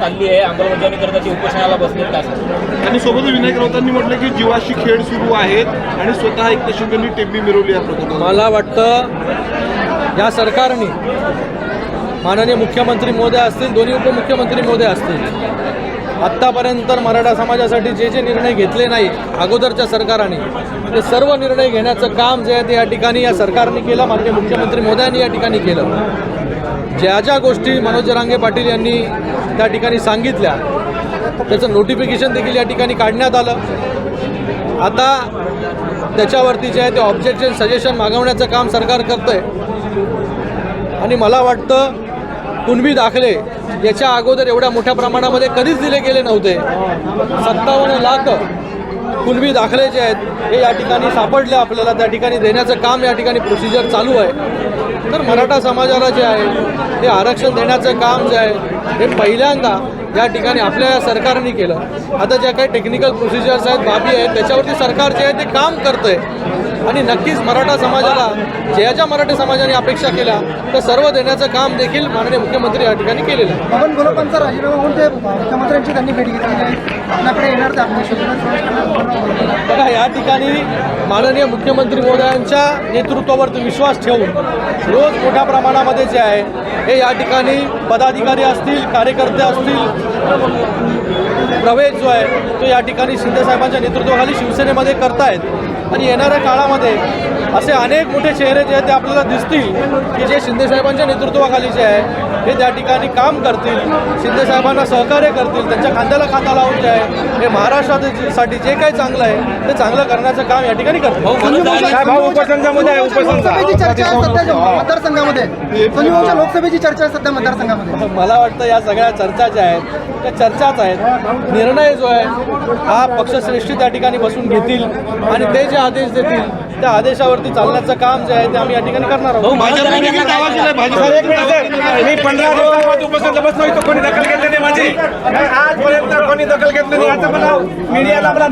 चालली आहे. अंमलबजावणी करता ती उपोषणाला बसले सांगता? आणि सोबत विनायक राऊतांनी म्हटलं की जीवाशी खेळ सुरू आहेत आणि स्वतः एक शिंदेनी टेंबी मिरवली या प्रकरणात मला वाटतं या सरकारने माननीय मुख्यमंत्री महोदय असतील दोन्ही उपमुख्यमंत्री महोदय असतील आत्तापर्यंत मराठा समाजासाठी जे जे निर्णय घेतले नाही अगोदरच्या सरकारने ते सर्व निर्णय घेण्याचं काम जे आहे ते या ठिकाणी या सरकारने केलं माननीय मुख्यमंत्री महोदयांनी या ठिकाणी केलं. ज्या ज्या गोष्टी मनोज जरांगे पाटील यांनी त्या ठिकाणी सांगितल्या त्याचं नोटिफिकेशन देखील या ठिकाणी काढण्यात आलं. आता त्याच्यावरती जे आहे ते ऑब्जेक्शन सजेशन मागवण्याचं काम सरकार करतं आहे आणि मला वाटतं कुणबी दाखले याच्या अगोदर एवढ्या मोठ्या प्रमाणामध्ये कधीच दिले गेले नव्हते. सत्तावन्न लाख कुणबी दाखले जे आहेत हे या ठिकाणी सापडले आपल्याला त्या ठिकाणी देण्याचं काम या ठिकाणी प्रोसिजर चालू आहे. तर मराठा समाजाला जे आहे ते आरक्षण देण्याचं काम जे आहे हे पहिल्यांदा या ठिकाणी आपल्या या सरकारने केलं. आता ज्या काही टेक्निकल प्रोसिजर्स आहेत बाबी आहेत त्याच्यावरती सरकार जे आहे ते काम करतंय. आणि नक्कीच मराठा समाजाला ज्या ज्या मराठी समाजाने अपेक्षा केल्या तर सर्व देण्याचं काम देखील माननीय मुख्यमंत्री या ठिकाणी केलेलं आहे. पवन राजीनामा होऊन ते मुख्यमंत्र्यांची त्यांनी भेट घेतली आपल्याकडे येणार ते आपल्या शिबिरात प्रवेश करणार. बघा या ठिकाणी माननीय मुख्यमंत्री महोदयांच्या नेतृत्वावर विश्वास ठेवून रोज मोठ्या प्रमाणामध्ये जे आहे हे या ठिकाणी पदाधिकारी असतील कार्यकर्ते असतील प्रवेश जो आहे तो या ठिकाणी शिंदेसाहेबांच्या नेतृत्वाखाली शिवसेनेमध्ये करतायत. आणि येणाऱ्या काळामध्ये असे अनेक मोठे चेहरे जे आहेत ते आपल्याला दिसतील की जे शिंदेसाहेबांच्या नेतृत्वाखाली जे आहे. हे त्या ठिकाणी काम करतील. शिंदेसाहेबांना सहकार्य करतील. त्यांच्या खांद्याला खांदा लावून जे आहे हे महाराष्ट्रासाठी जे काही चांगलं आहे ते चांगलं करण्याचं काम या ठिकाणी करतील. लोकसभेची चर्चा आहे सध्या मतदारसंघामध्ये. संजय भाऊच्या लोकसभेची चर्चा आहे सध्या मतदारसंघामध्ये. मला वाटतं या सगळ्या चर्चा ज्या आहेत त्या चर्चाच आहेत. निर्णय जो आहे हा पक्षश्रेष्ठी त्या ठिकाणी बसून घेतील आणि ते जे आदेश देतील त्या आदेशावरती चालण्याचं काम जे आहे ते आम्ही या ठिकाणी करणार आहोत. मी पंधरा दिवसापासून उपोषण बसलो इथं कोणी दखल घेतली नाही माझी. आजपर्यंत कोणी दखल घेतली नाही. आता मला मीडियाला मला